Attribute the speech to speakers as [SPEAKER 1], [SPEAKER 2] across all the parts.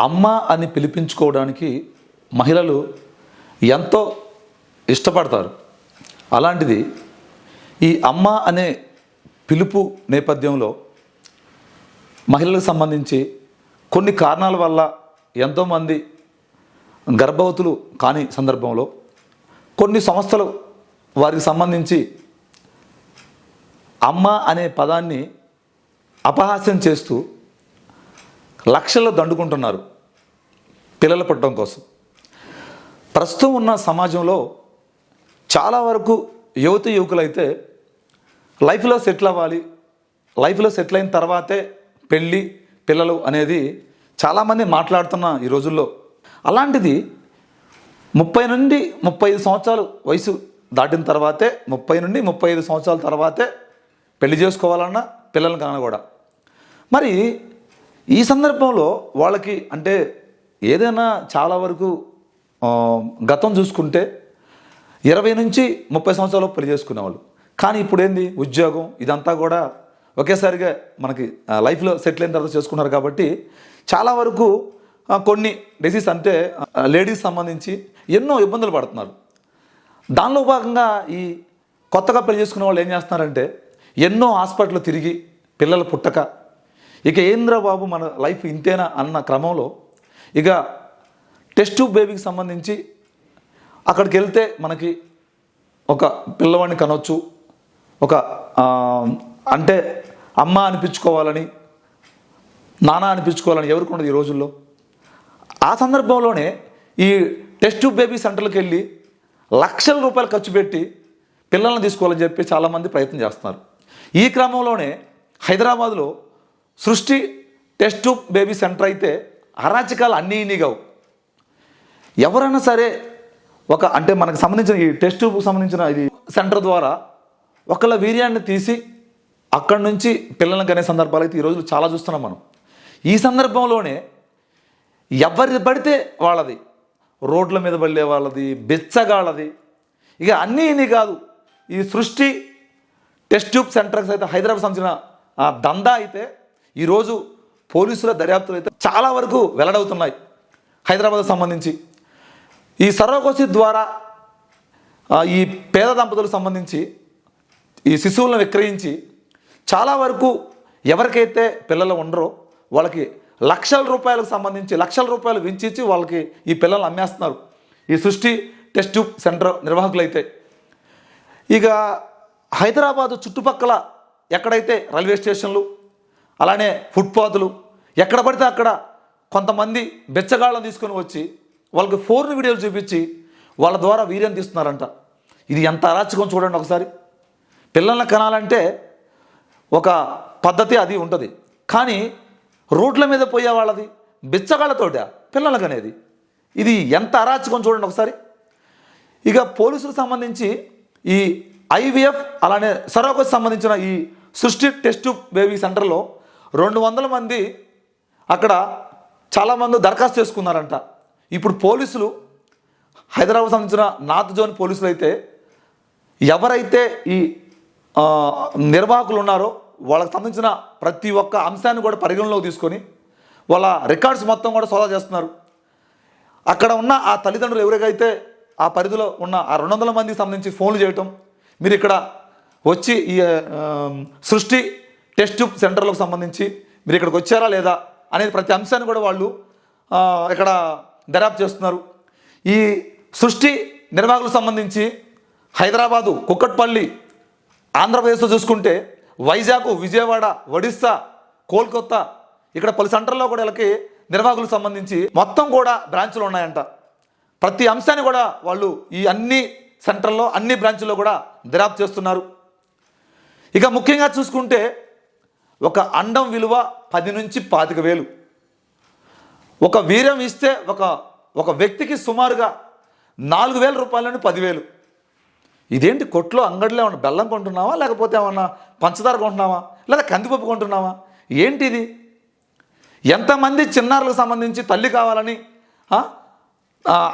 [SPEAKER 1] అమ్మ అని పిలిపించుకోవడానికి మహిళలు ఎంతో ఇష్టపడతారు. అలాంటిది ఈ అమ్మ అనే పిలుపు నేపథ్యంలో మహిళలకు సంబంధించి కొన్ని కారణాల వల్ల ఎంతోమంది గర్భవతులు కాని సందర్భంలో కొన్ని సంస్థలు వారికి సంబంధించి అమ్మ అనే పదాన్ని అపహాస్యం చేస్తూ లక్షల్లో దండుకుంటున్నారు పిల్లలు పుట్టడం కోసం. ప్రస్తుతం ఉన్న సమాజంలో చాలా వరకు యువతి యువకులైతే లైఫ్లో సెటిల్ అవ్వాలి. లైఫ్లో సెటిల్ అయిన తర్వాతే పెళ్ళి పిల్లలు అనేది చాలామంది మాట్లాడుతున్న ఈ రోజుల్లో. అలాంటిది ముప్పై నుండి ముప్పై ఐదు సంవత్సరాలు వయసు దాటిన తర్వాతే ముప్పై నుండి ముప్పై ఐదు సంవత్సరాల తర్వాతే పెళ్ళి చేసుకోవాలన్నా పిల్లల్ని కాన కూడా మరి ఈ సందర్భంలో వాళ్ళకి అంటే ఏదైనా చాలా వరకు గతం చూసుకుంటే ఇరవై నుంచి ముప్పై సంవత్సరాలు పెళ్ళి చేసుకునేవాళ్ళు. కానీ ఇప్పుడు ఏంది ఉద్యోగం ఇదంతా కూడా ఒకేసారిగా మనకి లైఫ్లో సెటిల్ అయిన తర్వాత చేసుకున్నారు కాబట్టి చాలా వరకు కొన్ని డిసీజ్ అంటే లేడీస్ సంబంధించి ఎన్నో ఇబ్బందులు పడుతున్నారు. దానిలో భాగంగా ఈ కొత్తగా పెళ్ళి చేసుకునే వాళ్ళు ఏం చేస్తున్నారంటే ఎన్నో హాస్పిటల్ తిరిగి పిల్లలు పుట్టక ఇక ఏంద్రబాబు మన లైఫ్ ఇంతేనా అన్న క్రమంలో ఇక టెస్ట్ ట్యూబ్ బేబీకి సంబంధించి అక్కడికి వెళ్తే మనకి ఒక పిల్లవాడిని కనొచ్చు ఒక అంటే అమ్మ అనిపించుకోవాలని నాన్న అనిపించుకోవాలని ఎవరికి ఉండదు ఈ రోజుల్లో. ఆ సందర్భంలోనే ఈ టెస్ట్ ట్యూబ్ బేబీ సెంటర్లకు వెళ్ళి లక్షల రూపాయలు ఖర్చు పెట్టి పిల్లల్ని తీసుకోవాలని చెప్పి చాలామంది ప్రయత్నం చేస్తున్నారు. ఈ క్రమంలోనే హైదరాబాద్లో సృష్టి టెస్ట్ ట్యూబ్ బేబీ సెంటర్ అయితే అరాచకాలు అన్నీ ఇన్ని కావు. ఎవరైనా సరే ఒక అంటే మనకు సంబంధించిన ఈ టెస్ట్ ట్యూబ్కి సంబంధించిన ఇది సెంటర్ ద్వారా ఒకళ్ళ వీర్యాన్ని తీసి అక్కడి నుంచి పిల్లలను కనే సందర్భాలు అయితే ఈరోజు చాలా చూస్తున్నాం మనం. ఈ సందర్భంలోనే ఎవరిది పడితే వాళ్ళది రోడ్ల మీద పడే వాళ్ళది బెచ్చగాళ్ళది ఇక అన్నీ ఇన్ని కాదు. ఈ సృష్టి టెస్ట్ ట్యూబ్ సెంటర్స్ అయితే హైదరాబాద్ సంబంధించిన దందా అయితే ఈరోజు పోలీసుల దర్యాప్తులు అయితే చాలా వరకు వెల్లడవుతున్నాయి. హైదరాబాద్ సంబంధించి. ఈ సర్వకోసి ద్వారా ఈ పేద దంపతులకు సంబంధించి ఈ శిశువులను విక్రయించి చాలా వరకు ఎవరికైతే పిల్లలు ఉండరో వాళ్ళకి లక్షల రూపాయలకు సంబంధించి లక్షల రూపాయలు వించించి వాళ్ళకి ఈ పిల్లలు అమ్మేస్తున్నారు. ఈ సృష్టి టెస్ట్ ట్యూబ్ సెంటర్ నిర్వాహకులు అయితే ఇక హైదరాబాదు చుట్టుపక్కల ఎక్కడైతే రైల్వే స్టేషన్లు అలానే ఫుట్పాత్లు. ఎక్కడ పడితే అక్కడ కొంతమంది బెచ్చగాళ్ళని తీసుకొని వచ్చి వాళ్ళకి ఫోన్ వీడియోలు చూపించి వాళ్ళ ద్వారా వీర్యం తీస్తున్నారంట. ఇది ఎంత అరాచకం చూడండి ఒకసారి. పిల్లల్ని కనాలంటే ఒక పద్ధతి అది ఉంటుంది. కానీ రోడ్ల మీద పోయే వాళ్ళది బిచ్చగాళ్ళతోట పిల్లలకు అనేది. ఇది ఎంత అరాచకం చూడండి ఒకసారి. ఇక పోలీసులకు సంబంధించి ఈ ఐవీఎఫ్ అలానే సరోగకు సంబంధించిన ఈ సృష్టి టెస్ట్ బేబీ సెంటర్లో రెండు వందల మంది అక్కడ చాలామంది దరఖాస్తు చేసుకున్నారంట. ఇప్పుడు పోలీసులు హైదరాబాద్ సంబంధించిన నార్త్ జోన్ పోలీసులు అయితే ఎవరైతే ఈ నిర్వాహకులు ఉన్నారో వాళ్ళకి సంబంధించిన ప్రతి ఒక్క అంశాన్ని కూడా పరిగణలోకి తీసుకొని వాళ్ళ రికార్డ్స్ మొత్తం కూడా సోదా చేస్తున్నారు. అక్కడ ఉన్న ఆ తల్లిదండ్రులు ఎవరికైతే ఆ పరిధిలో ఉన్న ఆ రెండు వందల మందికి సంబంధించి ఫోన్లు చేయటం మీరు ఇక్కడ వచ్చి ఈ సృష్టి టెస్ట్ ట్యూబ్ సెంటర్లకు సంబంధించి మీరు ఇక్కడికి వచ్చారా లేదా అనేది ప్రతి అంశాన్ని కూడా వాళ్ళు ఇక్కడ దర్యాప్తు చేస్తున్నారు. ఈ సృష్టి నిర్వాహకులకు సంబంధించి హైదరాబాదు కుక్కట్పల్లి ఆంధ్రప్రదేశ్లో చూసుకుంటే వైజాగ్ విజయవాడ ఒడిస్సా కోల్కత్తా ఇక్కడ పలు సెంటర్లో కూడా వీళ్ళకి నిర్వాహకులకు సంబంధించి మొత్తం కూడా బ్రాంచ్లు ఉన్నాయంట. ప్రతి అంశాన్ని కూడా వాళ్ళు ఈ అన్ని సెంటర్లో అన్ని బ్రాంచ్ల్లో కూడా దర్యాప్తు చేస్తున్నారు. ఇక ముఖ్యంగా చూసుకుంటే ఒక అండం విలువ పది నుంచి పాతిక వేలు. ఒక వీర్యం ఇస్తే ఒక ఒక వ్యక్తికి సుమారుగా నాలుగు వేల రూపాయల నుండి పదివేలు. ఇదేంటి కొట్లో అంగడిలో ఏమన్నా బెల్లం కొంటున్నావా? లేకపోతే ఏమన్నా పంచదార కొంటున్నావా? లేదా కందిపప్పు కొంటున్నావా? ఏంటి ఇది? ఎంతమంది చిన్నారులకు సంబంధించి తల్లి కావాలని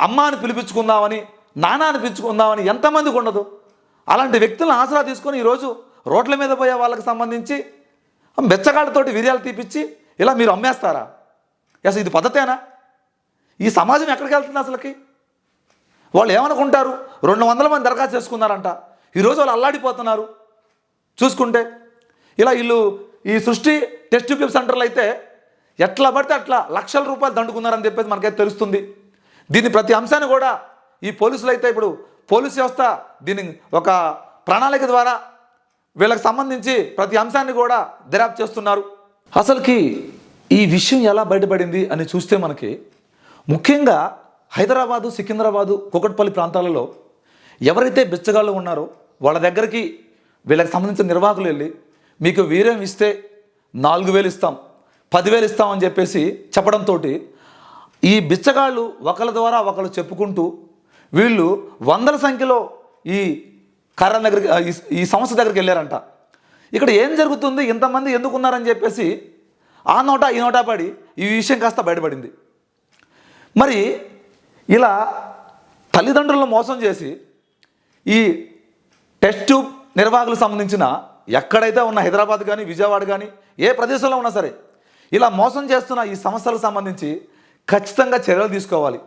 [SPEAKER 1] అమ్మ అని పిలిపించుకుందామని నాన్న అని పిలుచుకుందామని ఎంతమందికి ఉండదు? అలాంటి వ్యక్తులను ఆసరా తీసుకొని ఈరోజు రోడ్ల మీద పోయే వాళ్ళకి సంబంధించి బెచ్చగాళ్ళతోటి వీర్యాలు తీపిచ్చి ఇలా మీరు అమ్మేస్తారా? అసలు ఇది పద్ధతేనా? ఈ సమాజం ఎక్కడికి వెళ్తుంది అసలుకి? వాళ్ళు ఏమనుకుంటారు? రెండు వందల మంది దరఖాస్తు చేసుకున్నారంట. ఈరోజు వాళ్ళు అల్లాడిపోతున్నారు. చూసుకుంటే ఇలా వీళ్ళు ఈ సృష్టి టెస్ట్ ట్యూబ్ సెంటర్లు అయితే ఎట్లా పడితే అట్లా లక్షల రూపాయలు దండుకున్నారని చెప్పేసి మనకైతే తెలుస్తుంది. దీని ప్రతి అంశాన్ని కూడా ఈ పోలీసులు అయితే ఇప్పుడు పోలీస్ వ్యవస్థ దీని ఒక ప్రణాళిక ద్వారా వీళ్ళకి సంబంధించి ప్రతి అంశాన్ని కూడా దర్యాప్తు చేస్తున్నారు. అసలుకి ఈ విషయం ఎలా బయటపడింది అని చూస్తే మనకి ముఖ్యంగా హైదరాబాదు సికింద్రాబాదు కుకట్పల్లి ప్రాంతాలలో ఎవరైతే బిచ్చగాళ్ళు ఉన్నారో వాళ్ళ దగ్గరికి వీళ్ళకి సంబంధించిన నిర్వాహకులు వెళ్ళి మీకు వీరేం ఇస్తే నాలుగు వేలు ఇస్తాం పదివేలు ఇస్తాం అని చెప్పేసి చెప్పడంతో ఈ బిచ్చగాళ్ళు ఒకళ్ళ ద్వారా ఒకళ్ళు చెప్పుకుంటూ వీళ్ళు వందల సంఖ్యలో ఈ కార్యాల దగ్గరికి ఈ- సంస్థ దగ్గరికి వెళ్ళారంట. ఇక్కడ ఏం జరుగుతుంది? ఇంతమంది ఎందుకున్నారని చెప్పేసి ఆ నోట ఈ నోటా పడి ఈ విషయం కాస్త బయటపడింది. మరి ఇలా తల్లిదండ్రులను మోసం చేసి ఈ టెస్ట్ ట్యూబ్ నిర్వాహకులకు సంబంధించిన ఎక్కడైతే ఉన్న హైదరాబాద్ కానీ విజయవాడ కానీ ఏ ప్రదేశంలో ఉన్నా సరే ఇలా మోసం చేస్తున్న ఈ సంస్థలకు సంబంధించి ఖచ్చితంగా చర్యలు తీసుకోవాలి.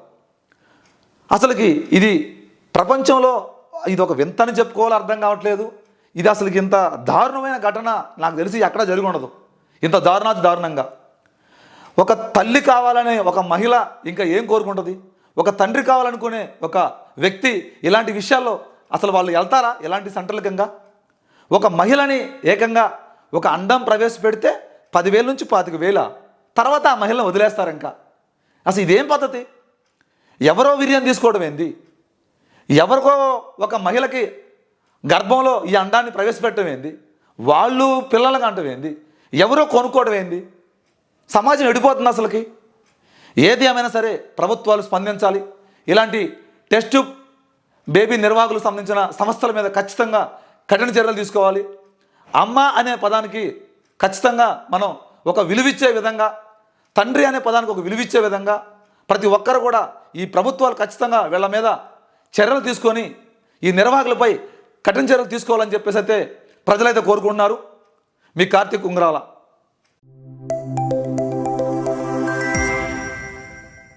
[SPEAKER 1] అసలుకి ఇది ప్రపంచంలో ఇది ఒక వింతని చెప్పుకోవాలి అర్థం కావట్లేదు. ఇది అసలుకి ఇంత దారుణమైన ఘటన నాకు తెలిసి ఎక్కడ జరిగి ఉండదు. ఇంత దారుణాది దారుణంగా. ఒక తల్లి కావాలనే ఒక మహిళ ఇంకా ఏం కోరుకుంటుంది? ఒక తండ్రి కావాలనుకునే ఒక వ్యక్తి ఇలాంటి విషయాల్లో అసలు వాళ్ళు వెళ్తారా? ఇలాంటి సంటలికంగా ఒక మహిళని ఏకంగా ఒక అండం ప్రవేశపెడితే పదివేల నుంచి పాతిక వేల. తర్వాత ఆ మహిళను వదిలేస్తారు ఇంకా. అసలు ఇదేం పద్ధతి? ఎవరో వీర్యం తీసుకోవడం ఏంది? ఎవరికో ఒక మహిళకి గర్భంలో ఈ అండాన్ని ప్రవేశపెట్టడం ఏంది? వాళ్ళు పిల్లలకు అంటం ఏంది? ఎవరో కొనుక్కోవడం ఏంది? సమాజం ఎడిపోతుంది అసలుకి. ఏది ఏమైనా సరే ప్రభుత్వాలు స్పందించాలి. ఇలాంటి టెస్ట్ బేబీ నిర్వాహకులకు సంబంధించిన సంస్థల మీద ఖచ్చితంగా కఠిన చర్యలు తీసుకోవాలి. అమ్మ అనే పదానికి ఖచ్చితంగా మనం ఒక విలువిచ్చే విధంగా తండ్రి అనే పదానికి ఒక విలువిచ్చే విధంగా ప్రతి ఒక్కరు కూడా ఈ ప్రభుత్వాలు ఖచ్చితంగా వీళ్ళ మీద చర్యలు తీసుకొని ఈ నిర్వాహకులపై కఠిన చర్యలు తీసుకోవాలని చెప్పేసి అయితే ప్రజలైతే కోరుకుంటున్నారు. మీ కార్తీక్ ఉంగరాల